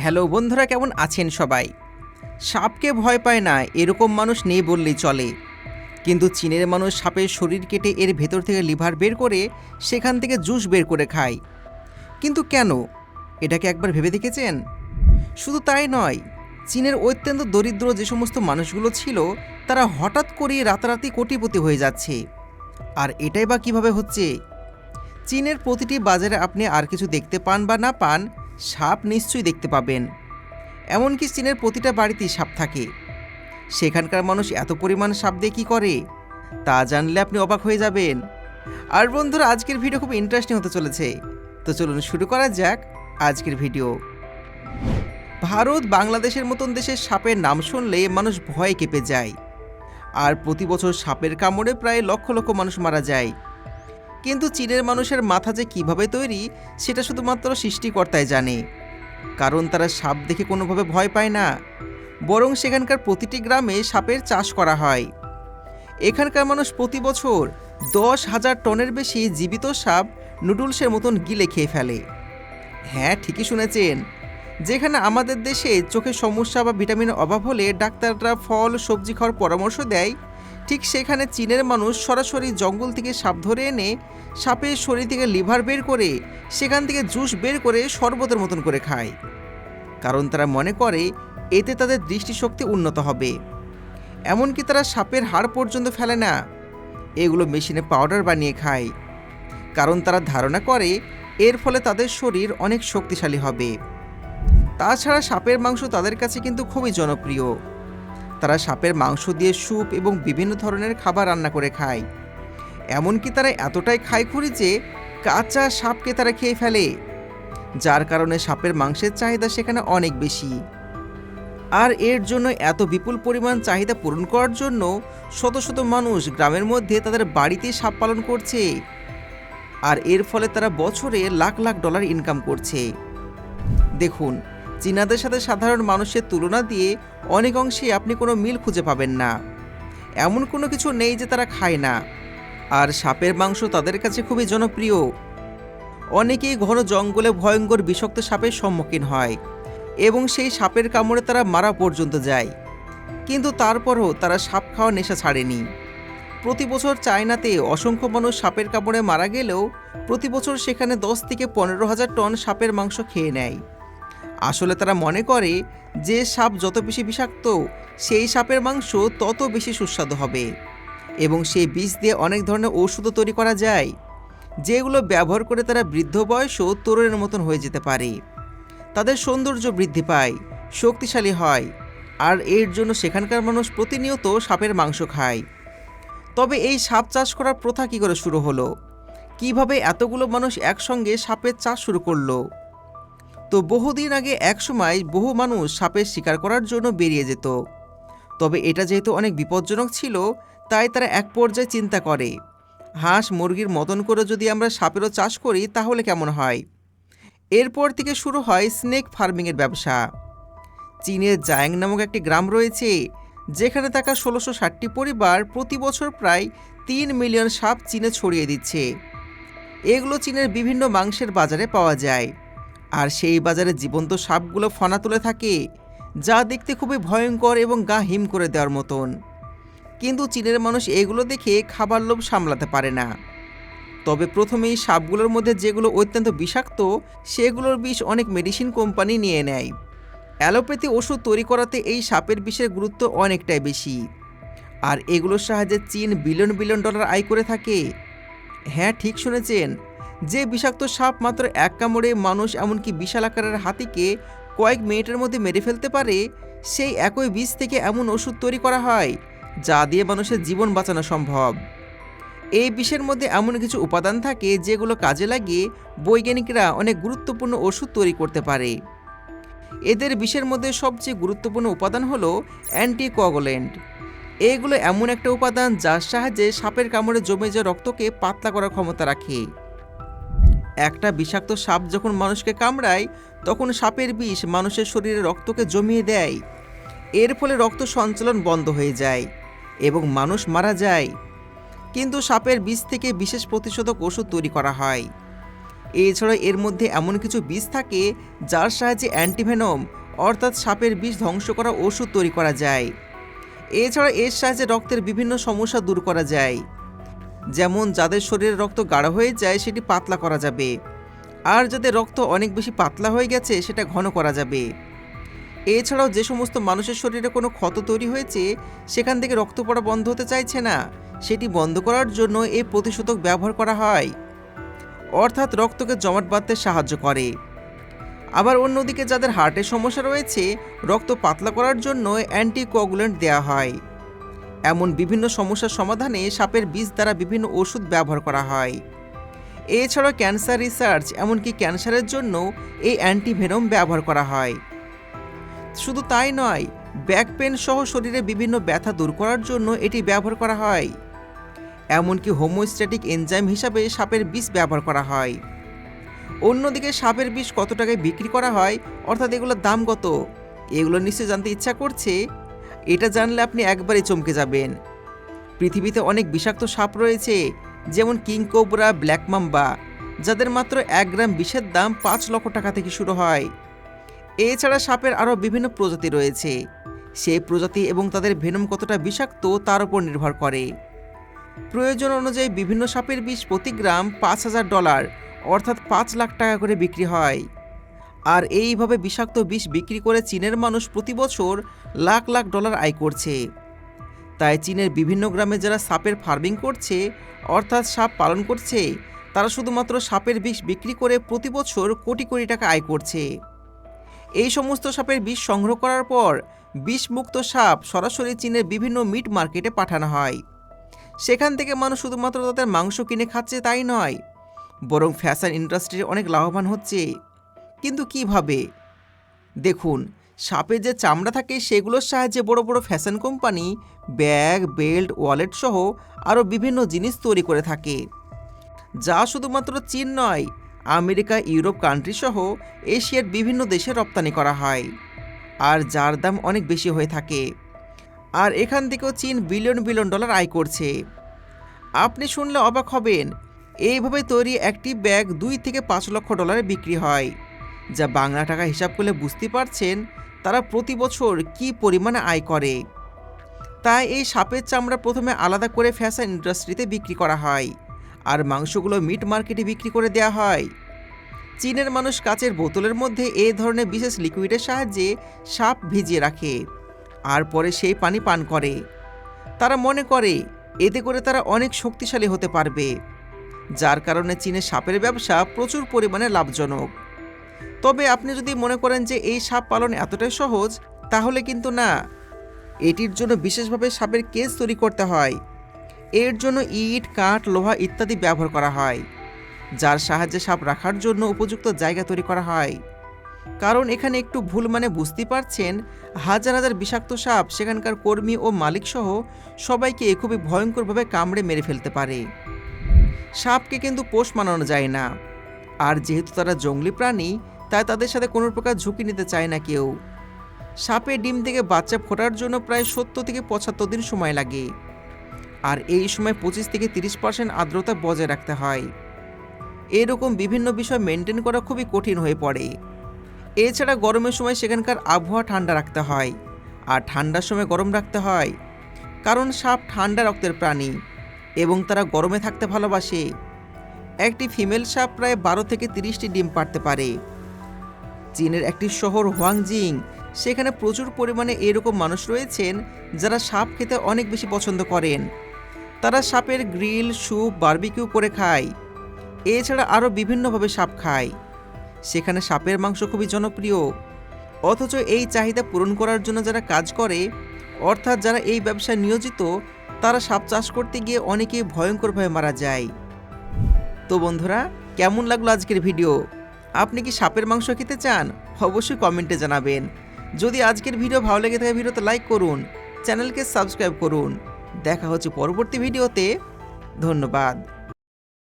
Hello বন্ধুরা, কেমন আছেন সবাই? সাপকে ভয় পায় না, এরকম মানুষ নেই বললেই চলে। কিন্তু চীনের মানুষ সাপের শরীর কেটে এর ভেতর থেকে লিভার বের করে সেখান থেকে জুস বের করে খায়। কিন্তু কেন? এটাকে একবার ভেবে দেখেছেন? শুধু তাই নয়, চীনের অত্যন্ত দরিদ্র যে সমস্ত মানুষগুলো ছিল, তারা হঠাৎ করে রাতারাতি কোটিপতি হয়ে যাচ্ছে। আর এটাই বা কীভাবে হচ্ছে? চীনের প্রতিটি বাজারে আপনি আর কিছু দেখতে পান বা না পান সাপ নিশ্চয়ই দেখতে পাবেন। এমনকি চীনের প্রতিটা বাড়িতেই সাপ থাকে। সেখানকার মানুষ এত পরিমাণ সাপ দিয়ে কী করে? তা জানলে আপনি অবাক হয়ে যাবেন। আর বন্ধুরা, আজকের ভিডিও খুব ইন্টারেস্টিং হতে চলেছে। তো চলুন শুরু করা যাক আজকের ভিডিও। ভারত বাংলাদেশের মতন দেশের সাপের নাম শুনলে মানুষ ভয়ে কেঁপে যায়। আর প্রতি বছর সাপের কামড়ে প্রায় লক্ষ লক্ষ মানুষ মারা যায়। কিন্তু চীনের মানুষের মাথা যে কীভাবে তৈরি, সেটা শুধুমাত্র সৃষ্টিকর্তাই জানে। কারণ তারা সাপ দেখে কোনোভাবে ভয় পায় না। বরং সেখানকার প্রতিটি গ্রামে সাপের চাষ করা হয়। এখানকার মানুষ প্রতি বছর দশ হাজার টনের বেশি জীবিত সাপ নুডলসের মতন গিলে খেয়ে ফেলে। হ্যাঁ ঠিকই শুনেছেন। যেখানে আমাদের দেশে চোখের সমস্যা বা ভিটামিনের অভাব হলে ডাক্তাররা ফল, সবজি খাওয়ার পরামর্শ দেয় ঠিক সেখানে চীনের মানুষ সরাসরি জঙ্গল থেকে সাপ ধরে এনে সাপের শরীর থেকে লিভার বের করে সেখান থেকে জুস বের করে শরবতের মতন করে খায়। কারণ তারা মনে করে এতে তাদের দৃষ্টিশক্তি উন্নত হবে। এমনকি তারা সাপের হাড় পর্যন্ত ফেলে না। এগুলো মেশিনে পাউডার বানিয়ে খায়। কারণ তারা ধারণা করে এর ফলে তাদের শরীর অনেক শক্তিশালী হবে। তাছাড়া সাপের মাংস তাদের কাছে কিন্তু খুবই জনপ্রিয়। তারা সাপের মাংস দিয়ে স্যুপ এবং বিভিন্ন ধরনের খাবার রান্না করে খায়। এমনকি তারা এতটাই খায়খুরি যে কাঁচা সাপকে তারা খেয়ে ফেলে, যার কারণে সাপের মাংসের চাহিদা সেখানে অনেক বেশি। আর এর জন্য এত বিপুল পরিমাণ চাহিদা পূরণ করার জন্য শত শত মানুষ গ্রামের মধ্যে তাদের বাড়িতেই সাপ পালন করছে। আর এর ফলে তারা বছরে লাখ লাখ ডলার ইনকাম করছে। দেখুন চীনাদের সাথে সাধারণ মানুষের তুলনা দিয়ে অনেক অংশে আপনি কোনো মিল খুঁজে পাবেন না। এমন কোনো কিছু নেই যে তারা খায় না। আর সাপের মাংস তাদের কাছে খুবই জনপ্রিয়। অনেকেই ঘন জঙ্গলে ভয়ঙ্কর বিষাক্ত সাপের সম্মুখীন হয় এবং সেই সাপের কামড়ে তারা মারা পর্যন্ত যায়। কিন্তু তারপরও তারা সাপ খাওয়া নেশা ছাড়েনি। প্রতি বছর চায়নাতে অসংখ্য মানুষ সাপের কামড়ে মারা গেলেও প্রতি বছর সেখানে দশ থেকে পনেরো হাজার টন সাপের মাংস খেয়ে নেয়। আসলে তারা মনে করে যে সাপ যত বেশি বিষাক্ত, সেই সাপের মাংস তত বেশি সুস্বাদু হবে। এবং সেই বিষ দিয়ে অনেক ধরনের ঔষধও তৈরি করা যায়, যেগুলো ব্যবহার করে তারা বৃদ্ধ বয়সও তরুণের মতন হয়ে যেতে পারে। তাদের সৌন্দর্য বৃদ্ধি পায়, শক্তিশালী হয়, আর এর জন্য সেখানকার মানুষ প্রতিনিয়ত সাপের মাংস খায়। তবে এই সাপ চাষ করার প্রথা কী করে শুরু হলো? কীভাবে এতগুলো মানুষ একসঙ্গে সাপের চাষ শুরু করল? তো বহুদিন আগে একসময় বহু মানুষ সাপের শিকার করার জন্য বেরিয়ে যেত। তবে এটা যেহেতু অনেক বিপজ্জনক ছিল, তাই তারা এক পর্যায়ে চিন্তা করে, হাঁস মুরগির মতন করে যদি আমরা সাপেরও চাষ করি তাহলে কেমন হয়? এরপর থেকে শুরু হয় স্নেক ফার্মিংয়ের ব্যবসা। চীনের জায়াং নামক একটি গ্রাম রয়েছে, যেখানে থাকা ষোলোশো ষাটটি পরিবার প্রতি বছর প্রায় তিন মিলিয়ন সাপ চীনে ছড়িয়ে দিচ্ছে। এগুলো চীনের বিভিন্ন মাংসের বাজারে পাওয়া যায়। আর সেই বাজারে জীবন্ত সাপগুলো ফনা তুলে থাকে, যা দেখতে খুবই ভয়ঙ্কর এবং গা হিম করে দেওয়ার মতন। কিন্তু চীনের মানুষ এগুলো দেখে খাবার লোভ সামলাতে পারে না। তবে প্রথমেই সাপগুলোর মধ্যে যেগুলো অত্যন্ত বিষাক্ত, সেগুলোর বিষ অনেক মেডিসিন কোম্পানি নিয়ে নেয়। অ্যালোপ্যাথি ওষুধ তৈরি করাতে এই সাপের বিষের গুরুত্ব অনেকটাই বেশি। আর এগুলোর সাহায্যে চীন বিলিয়ন বিলিয়ন ডলার আয় করে থাকে। হ্যাঁ ঠিক শুনেছেন। যে বিষাক্ত সাপ মাত্র এক কামড়ে মানুষ এমনকি বিশাল আকারের হাতিকে কয়েক মিনিটের মধ্যে মেরে ফেলতে পারে, সেই একই বীজ থেকে এমন ওষুধ তৈরি করা হয়, যা দিয়ে মানুষের জীবন বাঁচানো সম্ভব। এই বিষের মধ্যে এমন কিছু উপাদান থাকে যেগুলো কাজে লাগিয়ে বৈজ্ঞানিকরা অনেক গুরুত্বপূর্ণ ওষুধ তৈরি করতে পারে। এদের বিষের মধ্যে সবচেয়ে গুরুত্বপূর্ণ উপাদান হলো অ্যান্টিকোয়াগুলেন্ট। এগুলো এমন একটা উপাদান যার সাহায্যে সাপের কামড়ে জমে যাওয়া রক্তকে পাতলা করার ক্ষমতা রাখে। একটা বিষাক্ত সাপ যখন মানুষকে কামড়ায়, তখন সাপের বিষ মানুষের শরীরে রক্তকে জমিয়ে দেয়। এর ফলে রক্ত সঞ্চালন বন্ধ হয়ে যায় এবং মানুষ মারা যায়। কিন্তু সাপের বিষ থেকে বিশেষ প্রতিষেধক ওষুধ তৈরি করা হয়। এছাড়া এর মধ্যে এমন কিছু বিষ থাকে যার সাহায্যে অ্যান্টিভেনম, অর্থাৎ সাপের বিষ ধ্বংস করা ওষুধ তৈরি করা যায়। এছাড়া এর সাহায্যে রক্তের বিভিন্ন সমস্যা দূর করা যায়। যেমন যাদের শরীরে রক্ত গাঢ় হয়ে যায়, সেটি পাতলা করা যাবে। আর যাদের রক্ত অনেক বেশি পাতলা হয়ে গেছে, সেটা ঘন করা যাবে। এছাড়াও যে সমস্ত মানুষের শরীরে কোনো ক্ষত তৈরি হয়েছে, সেখান থেকে রক্ত পড়া বন্ধ হতে চাইছে না। সেটি বন্ধ করার জন্য এই প্রতিষেধক ব্যবহার করা হয়। অর্থাৎ রক্তকে জমাট বাঁধতে সাহায্য করে। আবার অন্যদিকে যাদের হার্টের সমস্যা রয়েছে, রক্ত পাতলা করার জন্য অ্যান্টিকোয়াগুলেন্ট দেওয়া হয়। এমন বিভিন্ন সমস্যার সমাধানে সাপের বিষ দ্বারা বিভিন্ন ওষুধ ব্যবহার করা হয়। এছাড়া ক্যান্সার রিসার্চ, এমনকি ক্যান্সারের জন্য এই অ্যান্টিভেনম ব্যবহার করা হয়। শুধু তাই নয়, ব্যাক পেন সহ শরীরে বিভিন্ন ব্যথা দূর করার জন্য এটি ব্যবহার করা হয়। এমনকি হোমোস্ট্যাটিক এনজাইম হিসাবে সাপের বিষ ব্যবহার করা হয়। অন্যদিকে সাপের বিষ কত টাকায় বিক্রি করা হয়, অর্থাৎ এগুলোর দাম কত, এগুলো নিশ্চয়ই জানতে ইচ্ছা করছে। এটা জানলে আপনি একবারে চমকে যাবেন। পৃথিবীতে অনেক বিষাক্ত সাপ রয়েছে, যেমন কিং কোবরা, ব্ল্যাক মাম্বা, যাদের মাত্র এক গ্রাম বিষের দাম পাঁচ লক্ষ টাকা থেকে শুরু হয়। এছাড়া সাপের আরও বিভিন্ন প্রজাতি রয়েছে। সেই প্রজাতি এবং তাদের ভেনম কতটা বিষাক্ত তার উপর নির্ভর করে। প্রয়োজন অনুযায়ী বিভিন্ন সাপের বিষ প্রতি গ্রাম পাঁচ হাজার ডলার, অর্থাৎ পাঁচ লাখ টাকা করে বিক্রি হয়। আর এইভাবে বিষাক্ত বিষ বিক্রি করে চীনের মানুষ প্রতি বছর লাখ লাখ ডলার আয় করছে। তাই চীনের বিভিন্ন গ্রামে যারা সাপের ফার্মিং করছে, অর্থাৎ সাপ পালন করছে, তারা শুধুমাত্র সাপের বিষ বিক্রি করে প্রতি বছর কোটি কোটি টাকা আয় করছে। এই সমস্ত সাপের বিষ সংগ্রহ করার পর বিষমুক্ত সাপ সরাসরি চীনের বিভিন্ন মিট মার্কেটে পাঠানো হয়। সেখান থেকে মানুষ শুধুমাত্র তাদের মাংস কিনে খাচ্ছে তাই নয়, বরং ফ্যাশন ইন্ডাস্ট্রি অনেক লাভবান হচ্ছে। কিন্তু কীভাবে? দেখুন সাপের যে চামড়া থাকে সেগুলোর সাহায্যে বড় বড় fashion company, bag, belt, wallet সহ আরও বিভিন্ন জিনিস তৈরি করে থাকে। যা শুধুমাত্র চীন নয়, আমেরিকা, ইউরোপ কান্ট্রি সহ এশিয়ার বিভিন্ন দেশে রপ্তানি করা হয়। আর যার দাম অনেক বেশি হয়ে থাকে। আর এখান থেকেও চীন বিলিয়ন বিলিয়ন ডলার আয় করছে। আপনি শুনলে অবাক হবেন, এইভাবে তৈরি একটি ব্যাগ দুই থেকে পাঁচ লক্ষ ডলারে বিক্রি হয়। যা বাংলা টাকা হিসাব করলে বুঝতে পারছেন তারা প্রতি বছর কি পরিমাণে আয় করে। তাই এই সাপের চামড়া প্রথমে আলাদা করে ফ্যাশন ইন্ডাস্ট্রিতে বিক্রি করা হয় আর মাংসগুলো মিট মার্কেটে বিক্রি করে দেওয়া হয়। চীনের মানুষ কাচের বোতলের মধ্যে এই ধরনের বিশেষ লিকুইডের সাহায্যে সাপ ভিজিয়ে রাখে আর পরে সেই পানি পান করে। তারা মনে করে এতে করে তারা অনেক শক্তিশালী হতে পারবে, যার কারণে চীনের সাপের ব্যবসা প্রচুর পরিমাণে লাভজনক। তবে আপনি যদি মনে করেন যে এই সাপ পালন এতটাই সহজ, তাহলে কিন্তু না। এটির জন্য বিশেষভাবে সাপের কেস তৈরি করতে হয়। এর জন্য ইট, কাঠ, লোহা ইত্যাদি ব্যবহার করা হয়, যার সাহায্যে সাপ রাখার জন্য উপযুক্ত জায়গা তৈরি করা হয়। কারণ এখানে একটু ভুল মানে বুঝতে পারছেন, হাজার হাজার বিষাক্ত সাপ, সেখানকার কর্মী ও মালিক সহ সবাইকে খুবই ভয়ঙ্করভাবে কামড়ে মেরে ফেলতে পারে। সাপকে কিন্তু পোষ মানানো যায় না। আর যেহেতু তারা জঙ্গলি প্রাণী তাই তাদের সাথে কোনো প্রকার ঝুঁকি নিতে চায় না কেউ। সাপের ডিম থেকে বাচ্চা ফোটার জন্য প্রায় সত্তর থেকে পঁচাত্তর দিন সময় লাগে। আর এই সময় পঁচিশ থেকে তিরিশ পার্সেন্ট আর্দ্রতা বজায় রাখতে হয়। এরকম বিভিন্ন বিষয় মেনটেন করা খুবই কঠিন হয়ে পড়ে। এছাড়া গরমের সময় সেখানকার আবহাওয়া ঠান্ডা রাখতে হয়। আর ঠান্ডার সময় গরম রাখতে হয়। কারণ সাপ ঠান্ডা রক্তের প্রাণী এবং তারা গরমে থাকতে ভালোবাসে। একটি ফিমেল সাপ প্রায় বারো থেকে তিরিশটি ডিম পারতে পারে। চীনের একটি শহর হোয়াংজিং। সেখানে প্রচুর পরিমাণে এরকম মানুষ রয়েছেন যারা সাপ খেতে অনেক বেশি পছন্দ করেন। তারা সাপের গ্রিল, স্যুপ, বারবিকিউ করে খায়। এছাড়া আরও বিভিন্নভাবে সাপ খায়। সেখানে সাপের মাংস খুবই জনপ্রিয়। অথচ এই চাহিদা পূরণ করার জন্য যারা কাজ করে, অর্থাৎ যারা এই ব্যবসায় নিয়োজিত, তারা সাপ চাষ করতে গিয়ে অনেকেই ভয়ঙ্করভাবে মারা যায়। তো বন্ধুরা, কেমন লাগল আজকের ভিডিও? আপনি কি সাপের মাংস খেতে চান? অবশ্যই কমেন্টে জানাবেন। যদি আজকের ভিডিও ভালো লেগে থাকে, ভিডিওতে লাইক করুন। চ্যানেলকে সাবস্ক্রাইব করুন। দেখা হচ্ছে পরবর্তী ভিডিওতে। ধন্যবাদ।